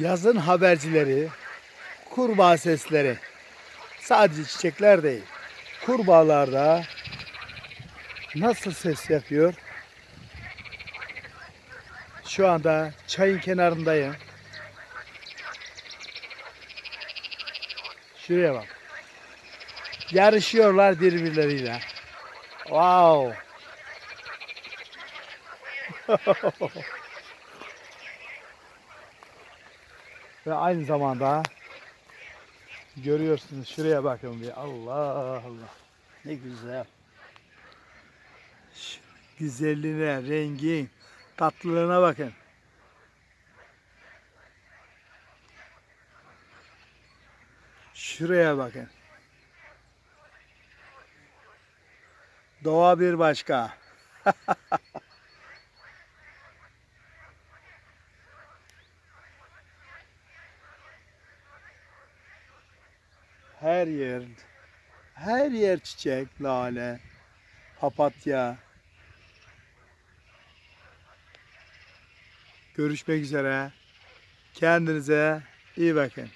Yazın habercileri, kurbağa sesleri. Sadece çiçekler değil. Kurbağalar da nasıl ses yapıyor? Şu anda çayın kenarındayım. Şuraya bak. Yarışıyorlar birbirleriyle. Wow. Ve aynı zamanda görüyorsunuz şuraya bakın bir Allah Allah ne güzel. Şu güzelliğine, rengin, tatlılığına bakın. Şuraya bakın. Doğa bir başka. Her yer, her yer çiçek, lale, papatya. Görüşmek üzere. Kendinize iyi bakın.